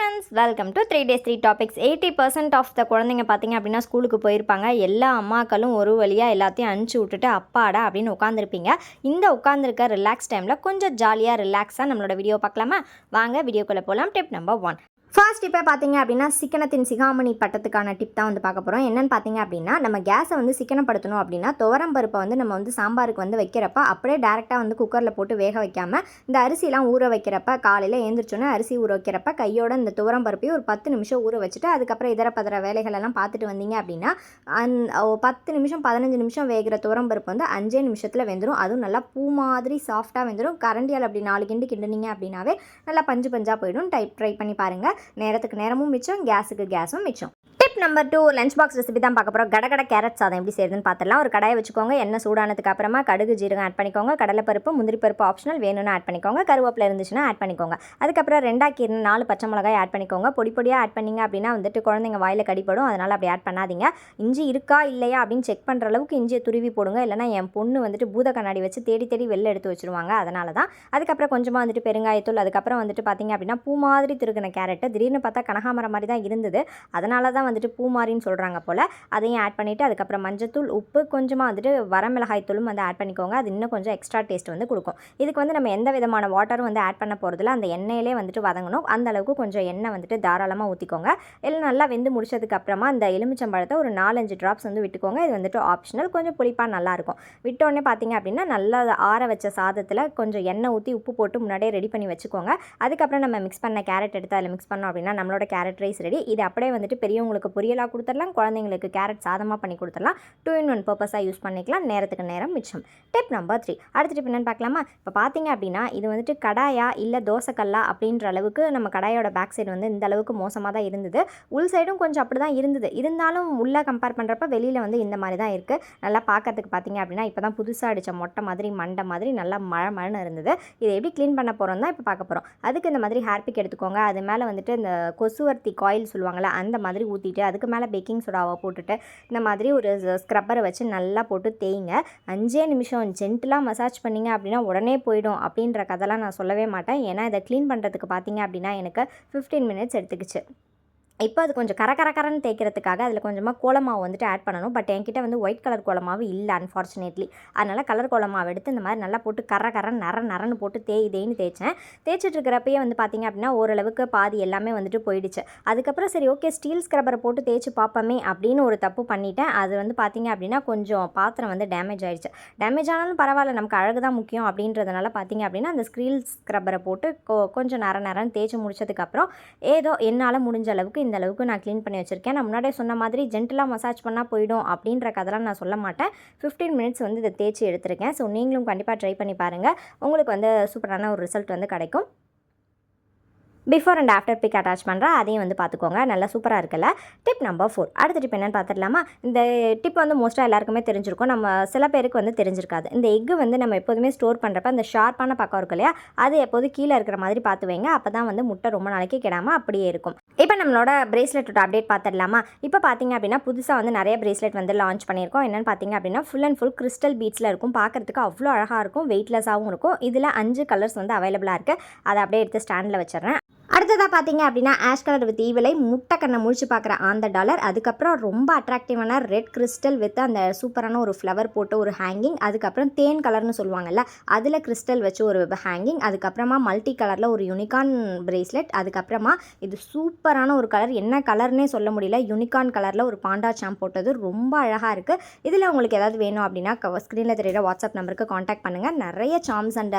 Friends welcome to three days three topics eighty percent of the குழந்தைங்க பார்த்தீங்க அப்படின்னா ஸ்கூலுக்கு போயிருப்பாங்க. எல்லா அம்மாக்களும் ஒரு வழியாக எல்லாத்தையும் அனுப்பிச்சி விட்டுட்டு அப்பாடா அப்படின்னு உட்காந்துருப்பீங்க இந்த உட்காந்துருக்க ரிலாக்ஸ் டைமில் கொஞ்சம் ஜாலியாக ரிலாக்ஸாக நம்மளோட வீடியோ பார்க்கலாமா? வாங்க வீடியோக்குள்ளே போகலாம் டிப் நம்பர் ஒன் ஃபர்ஸ்ட் இப்போ பார்த்தீங்க அப்படின்னா சிக்கனத்தின் சிகாமணி பட்டத்துக்கான டிப் தான் வந்து பார்க்க போகிறோம் என்னென்னு பார்த்தீங்க அப்படின்னா நம்ம கேஸை வந்து சிக்கனப்படுத்தணும் அப்படின்னா துவரம் பருப்பை வந்து நம்ம வந்து சாம்பாருக்கு வந்து வைக்கிறப்ப அப்படியே டேரெக்டாக வந்து குக்கரில் போட்டு வேக வைக்காமல் இந்த அரிசிலாம் ஊற வைக்கிறப்ப காலையில் எழுந்திரிச்சோன்னே அரிசி ஊற வைக்கிறப்ப கையோட இந்த துவரம் பருப்பையும் ஒரு பத்து நிமிஷம் ஊற வச்சுட்டு அதுக்கப்புறம் இதர பதற வேலைகள் எல்லாம் பார்த்துட்டு வந்தீங்க அப்படின்னா அந் ஓ, பத்து நிமிஷம் பதினஞ்சு நிமிஷம் வேகிற துவரம் பருப்பு வந்து அஞ்சே நிமிஷத்தில் வெந்துடும் அதுவும் நல்லா பூ மாதிரி சாஃப்டாக வெந்துடும் கரண்டியால் அப்படி நாலு கிண்டு கிண்டுனீங்க அப்படின்னாவே நல்லா பஞ்சு பஞ்சாக போயிடும். டைப் ட்ரை பண்ணி பாருங்கள் நேரத்துக்கு நேரமும் மிச்சம் கேஸுக்கு கேஸும் மிச்சம். Tip number two lunch box recipe தான் பார்க்க போகிறோம் கடகட கேரட் சாதம் எப்படி செய்யுதுன்னு பார்த்துலாம் ஒரு கடாயை வச்சுக்கோங்க எண்ணெய் சூடானதுக்கு அப்புறமா கடுகு ஜீரகம் ஆட் பண்ணிக்கோங்க. கடலைப்பருப்பு முந்திரி பருப்பு ஆப்ஷனல் வேணும்னு ஆட் பண்ணிக்கோங்க. கருவேப்பில் இருந்துச்சுன்னா ஆட் பண்ணிக்கோங்க. அதுக்கப்புறம் ரெண்டாக கீரை நாலு பச்சை மிளகாய் ஆட் பண்ணிக்கோங்க. பொடி பொடியாக ஆட் பண்ணீங்க அப்படின்னா வந்துட்டு குழந்தைங்க வாயில் கடிப்படும் அதனால் அப்படி ஆட் பண்ணாதீங்க. இஞ்சி இருக்கா இல்லையா அப்படின்னு செக் பண்ணுற அளவுக்கு இஞ்சியை துருவி போடுங்க. இல்லைனா என் பொண்ணு வந்துட்டு பூத கண்ணாடி வச்சு தேடி தேடி வெளில எடுத்து வச்சிருவாங்க. அதனால தான். அதுக்கப்புறம் கொஞ்சமாக வந்துட்டு பெருங்காயத்தூள். அதுக்கப்புறம் வந்துட்டு பார்த்தீங்க அப்படின்னா பூ மாதிரி திருகின கேரட்டு திடீர்னு பார்த்தா கனகாமரம் மாதிரி தான் இருந்தது. அதனால தான் வந்துட்டு வந்துட்டு பூமாரின்னு சொல்கிறாங்க போல் அதையும் ஆட் பண்ணிவிட்டு அதுக்கப்புறம் மஞ்சத்தூள் உப்பு கொஞ்சமாக வந்துட்டு வரமிளகாய் தூளும் வந்து ஆட் பண்ணிக்கோங்க. அது இன்னும் கொஞ்சம் எக்ஸ்ட்ரா டேஸ்ட் வந்து கொடுக்கும். இதுக்கு வந்து நம்ம எந்த விதமான வாட்டரும் வந்து ஆட் பண்ண போகிறதில்ல அந்த எண்ணெயிலே வந்துட்டு வதங்கணும். அந்த அளவுக்கு கொஞ்சம் எண்ணெய் வந்துட்டு தாராளமாக ஊற்றிக்கோங்க எல்லாம் நல்லா வெந்து முடிச்சதுக்கு அப்புறமா எலுமிச்சம்பழத்தை ஒரு நாலஞ்சு ட்ராப்ஸ் வந்து விட்டுக்கோங்க. இது வந்துட்டு ஆப்ஷனல் கொஞ்சம் புளிப்பாக நல்லாயிருக்கும் விட்டோடனே பார்த்தீங்க அப்படின்னா நல்லா ஆற வச்ச சாதத்தில் கொஞ்சம் எண்ணெய் ஊற்றி உப்பு போட்டு முன்னாடியே ரெடி பண்ணி வச்சுக்கோங்க. அதுக்கப்புறம் நம்ம மிக்ஸ் பண்ண கேரட் எடுத்து அதில் மிக்ஸ் பண்ணோம் அப்படின்னா நம்மளோட கேரட் ரைஸ் ரெடி இது அப்படியே வந்துட்டு பெரியவங்களுக்கு பொரியலாக கொடுத்துடலாம் குழந்தைங்களுக்கு கேரட் சாதமாக பண்ணி கொடுத்துடலாம். டூ இன் ஒன் பர்பஸாக யூஸ் பண்ணிக்கலாம். நேரத்துக்கு நேரம் மிச்சம். டிப் நம்பர் த்ரீ அடுத்த டிப் என்னன்னு பார்க்கலாமா? இப்போ பார்த்தீங்க அப்படின்னா இது வந்துட்டு கடாயா இல்லை தோசைக்கல்லா அப்படின்ற அளவுக்கு நம்ம கடாயோட பேக் சைடு வந்து இந்த அளவுக்கு மோசமாக தான் இருந்தது. உள் சைடும் கொஞ்சம் அப்படி தான் இருந்தது. இருந்தாலும் உள்ளே கம்பேர் பண்ணுறப்ப வெளியில் வந்து இந்த மாதிரி தான் இருக்குது நல்லா பார்க்கறதுக்கு பார்த்தீங்க அப்படின்னா இப்போ தான் புதுசாக அடித்த மொட்டை மாதிரி மண்டை மாதிரி நல்லா மழை மழைன்னு இருந்தது. இதை எப்படி க்ளீன் பண்ண போகிறோம் தான் இப்போ பார்க்க போகிறோம் அதுக்கு இந்த மாதிரி ஹேர்பிக் எடுத்துக்கோங்க. அது மேலே வந்துட்டு இந்த கொசுவர்த்தி காயில் சொல்லுவாங்கள்ல அந்த மாதிரி ஊற்றிட்டு அதுக்கு மேலே பேக்கிங் சோடாவை போட்டுட்டு இந்த மாதிரி ஒரு ஸ்க்ரப்பரை வச்சு நல்லா போட்டு தேய்ங்க. அஞ்சே நிமிஷம் ஜென்டலாக மசாஜ் பண்ணீங்க அப்படின்னா உடனே போயிடும் அப்படின்ற கதைலாம் நான் சொல்லவே மாட்டேன். ஏன்னா இதை க்ளீன் பண்ணுறதுக்கு பார்த்தீங்க அப்படின்னா எனக்கு ஃபிஃப்டீன் மினிட்ஸ் எடுத்துக்கிச்சு. இப்போ அது கொஞ்சம் கர கரன்னு தேய்க்கிறதுக்காக அதில் கொஞ்சமாக கோலமாவு வந்துட்டு ஆட் பண்ணணும். பட் என்கிட்ட வந்து ஒயிட் கலர் கோலமாவு இல்லை அன்ஃபார்ச்சுனேட்லி அதனால் கலர் கோலமாவு எடுத்து இந்த மாதிரி நல்லா போட்டு கர கர நர நரன்னு போட்டு தேய் தேய்னு தேய்ச்சேன். தேய்ச்சிட்டு இருக்கிறப்பயே வந்து பார்த்தீங்க அப்படின்னா ஓரளவுக்கு பாதி எல்லாமே வந்துட்டு போயிடுச்சு. அதுக்கப்புறம் சரி ஓகே ஸ்டீல் ஸ்க்ரப்பரை போட்டு தேய்ச்சி பார்ப்போமே அப்படின்னு ஒரு தப்பு பண்ணிட்டேன். அது வந்து பார்த்திங்க அப்படின்னா கொஞ்சம் பாத்திரம் வந்து டேமேஜ் ஆகிடுச்சு டேமேஜ் ஆனாலும் பரவாயில்ல நமக்கு அழகு தான் முக்கியம் அப்படின்றதுனால பார்த்தீங்க அப்படின்னா அந்த ஸ்க்ரீல் ஸ்க்ரப்பரை போட்டு கொஞ்சம் நர நரன்னு தேய்ச்சி முடிச்சதுக்கப்புறம் ஏதோ என்னால் முடிஞ்ச அளவுக்கு இந்த அளவுக்கு நான் க்ளீன் பண்ணி வச்சுருக்கேன். நான் முன்னாடியே சொன்ன மாதிரி ஜென்டலாக மசாஜ் பண்ணால் போயிடும் அப்படின்ற கதெல்லாம் நான் சொல்ல மாட்டேன். ஃபிஃப்டீன் மினிட்ஸ் வந்து இதை தேய்ச்சி எடுத்திருக்கேன். ஸோ நீங்களும் கண்டிப்பாக ட்ரை பண்ணி பாருங்கள் உங்களுக்கு வந்து சூப்பரான ஒரு ரிசல்ட் வந்து கிடைக்கும். Before and after pic attach பண்ணுறேன் அதையும் வந்து பார்த்துக்கோங்க நல்லா சூப்பராக இருக்குல்ல. டிப் நம்பர் ஃபோர் அடுத்த டிப் என்னன்னு பார்த்துடலாமா இந்த டிப் வந்து மோஸ்ட்டாக எல்லாருக்குமே தெரிஞ்சிருக்கும். நம்ம சில பேருக்கு வந்து தெரிஞ்சிருக்காது. இந்த எக்கு வந்து நம்ம எப்போதுமே ஸ்டோர் பண்ணுறப்ப அந்த ஷார்ப்பான பக்கம் இருக்கு இல்லையா? அது எப்போதும் கீழே இருக்கிற மாதிரி பார்த்து வைங்க. அப்போ தான் வந்து முட்டை ரொம்ப நாளைக்கு கெடாமல் அப்படியே இருக்கும். இப்போ நம்மளோட பிரேஸ்லெட்டோட அப்டேட் பார்த்துடலாமா இப்போ பார்த்தீங்க அப்படின்னா புதுசாக வந்து நிறைய பிரேஸ்லெட் வந்து லான்ச் பண்ணியிருக்கோம். என்னென்னு பார்த்தீங்க அப்படின்னா ஃபுல் அண்ட் ஃபுல் கிறிஸ்டல் பீட்ஸில் இருக்கும். பார்க்கறதுக்கு அவ்வளோ அழகாக இருக்கும். வெயிட்லெஸ்ஸாகவும் இருக்கும். இதில் அஞ்சு கலர்ஸ் வந்து அவைலபிளாக இருக்குது அதை அப்படியே எடுத்து ஸ்டாண்டில் வச்சிடுறேன். I அடுத்ததாக பார்த்தீங்க அப்படின்னா ஆஷ் கலர் வித் ஈவிலை முட்டை கண்ணை முழிச்சு பார்க்குற அந்த டாலர் அதுக்கப்புறம் ரொம்ப அட்ராக்டிவான ரெட் கிறிஸ்டல் வித் அந்த சூப்பரான ஒரு ஃப்ளவர் போட்டு ஒரு ஹேங்கிங் அதுக்கப்புறம் தேன் கலர்னு சொல்லுவாங்கல்ல அதில் கிறிஸ்டல் வச்சு ஒரு ஹேங்கிங் அதுக்கப்புறமா மல்டி கலரில் ஒரு யூனிகான் பிரேஸ்லெட் அதுக்கப்புறமா இது சூப்பரான ஒரு கலர் என்ன கலர்னே சொல்ல முடியல. யூனிகான் கலரில் ஒரு பாண்டா சாம் போட்டது ரொம்ப அழகாக இருக்குது இதில் உங்களுக்கு ஏதாவது வேணும் அப்படின்னா ஸ்க்ரீனில் தெரியுற வாட்ஸ்அப் நம்பருக்கு காண்டாக்ட் பண்ணுங்கள் நிறைய சாம்ஸ் அண்ட்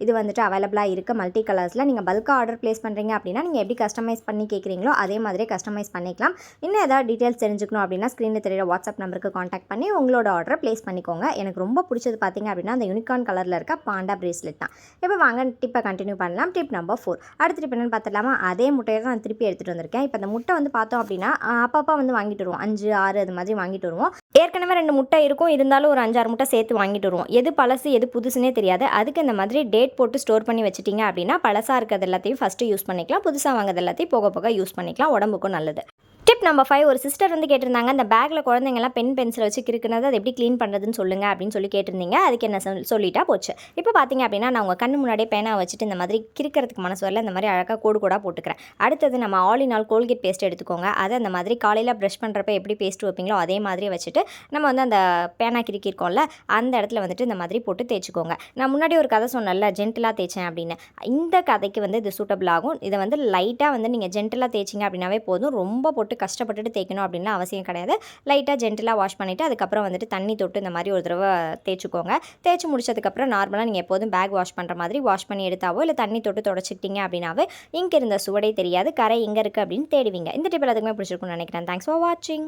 இது வந்துட்டு அவைலபிளாக இருக்குது மல்டி கலர்ஸில் நீங்கள் பல்காக ஆர்டர் ப்ளேஸ் பண்ணுறீங்க அப்படின்னா நீங்கள் எப்படி கஸ்டமைஸ் பண்ணி கேட்குறீங்களோ அதே மாதிரி கஸ்டமைஸ் பண்ணிக்கலாம். இன்னும் ஏதாவது டீட்டெயில்ஸ் தெரிஞ்சுக்கணும் அப்படின்னா ஸ்க்ரீனில் தெரியுற வாட்ஸ்அப் நம்பருக்கு காண்டாக்ட் பண்ணி உங்களோட ஆர்டரை ப்ளேஸ் பண்ணிக்கோங்க. எனக்கு ரொம்ப பிடிச்சது பார்த்தீங்க அப்படின்னா அந்த யூனிகான் கலரில் இருக்க பாண்டா பிரேஸ்லெட் தான். இப்போ வாங்க டிப்பை கண்டினியூ பண்ணலாம். டிப் நம்பர் ஃபோர் அடுத்த டிப் என்னன்னு பார்த்துலாமா அதே முட்டையை தான் நான் திருப்பி எடுத்துகிட்டு வந்திருக்கேன். இப்போ அந்த முட்டை வந்து பார்த்தோம் அப்படின்னா அப்பப்போ வந்து வாங்கிட்டு வருவோம். அஞ்சு ஆறு அது மாதிரி வாங்கிட்டு வருவோம். ஏற்கனவே ரெண்டு முட்டை இருக்கும். இருந்தாலும் ஒரு அஞ்சாறு முட்டை சேர்த்து வாங்கிட்டு வருவோம். எது பழசு எது புதுசுனே தெரியாது. அதுக்கு இந்த மாதிரி டேட் போட்டு ஸ்டோர் பண்ணி வச்சிட்டிங்க அப்படின்னா பழசாக இருக்கிறது எல்லாத்தையும் ஃபஸ்ட்டு யூஸ் பண்ணிக்கலாம். புதுசாக வாங்குறது எல்லாத்தையும் போக போக யூஸ் பண்ணிக்கலாம். உடம்புக்கும் நல்லது. டிப் நம்பர் ஃபைவ் ஒரு சிஸ்டர் வந்து கேட்டிருந்தாங்க அந்த பேக்கில் குழந்தைங்கலாம் பென் பென்சில் வச்சு கிறுக்குனது அது எப்படி க்ளீன் பண்ணுறதுன்னு சொல்லுங்கள் அப்படின்னு சொல்லி கேட்டிருந்தீங்க. அதுக்கு என்ன சொல் சொல்லிட்டா போச்சு. இப்போ பார்த்தீங்க அப்படின்னா நான் உங்கள் கண்ணு முன்னாடியே பேனா வச்சுட்டு இந்த மாதிரி கிறுக்கிறதுக்கு மனசு வரல இந்த மாதிரி அழகாக கோடு கோடாக போட்டுக்கிறேன். அடுத்தது நம்ம all in all Colgate paste எடுத்துக்கோங்க. அதை அந்த மாதிரி காலையில் ப்ரஷ் பண்ணுறப்ப எப்படி பேஸ்ட் வைப்பீங்களோ அதே மாதிரி வச்சுட்டு நம்ம வந்து அந்த பேனா கிறுக்கிருக்கோம்ல அந்த இடத்துல வந்துட்டு இந்த மாதிரி போட்டு தேய்ச்சிக்கோங்க. நான் முன்னாடி ஒரு கதை சொன்னேன்ல ஜென்டிலாக தேய்ச்சேன் அப்படின்னு. இந்த கதைக்கு வந்து இது சூட்டபிள் ஆகும். இதை வந்து லைட்டாக வந்து நீங்கள் ஜென்டிலாக தேய்ச்சிங்க அப்படின்னாவே போதும். ரொம்ப போட்டு கஷ்டப்பட்டுட்டு தேய்க்கணும் அப்படின்லாம் அவசியம் கிடையாது. லைட்டாக ஜென்டிலாக வாஷ் பண்ணிவிட்டு அதுக்கப்புறம் வந்துட்டு தண்ணி தொட்டு இந்த மாதிரி ஒரு தடவை தேய்ச்சிக்கோங்க. தேய்ச்சி முடிச்சதுக்கப்புறம் நார்மலாக நீங்கள் எப்போதும் பேக் வாஷ் பண்ணுற மாதிரி வாஷ் பண்ணி எடுத்தாவோ இல்லை தண்ணி தொட்டு தொடச்சிக்கிட்டீங்க அப்படின்னாவே இங்கே இருந்த சுவடே தெரியாது. கரை எங்கே இருக்குது அப்படின்னு தேடுவீங்க. இந்த டிப் எல்லாத்துக்குமே பிடிச்சிருக்கும்னு நினைக்கிறேன். தேங்க்ஸ் ஃபார் வாட்சிங்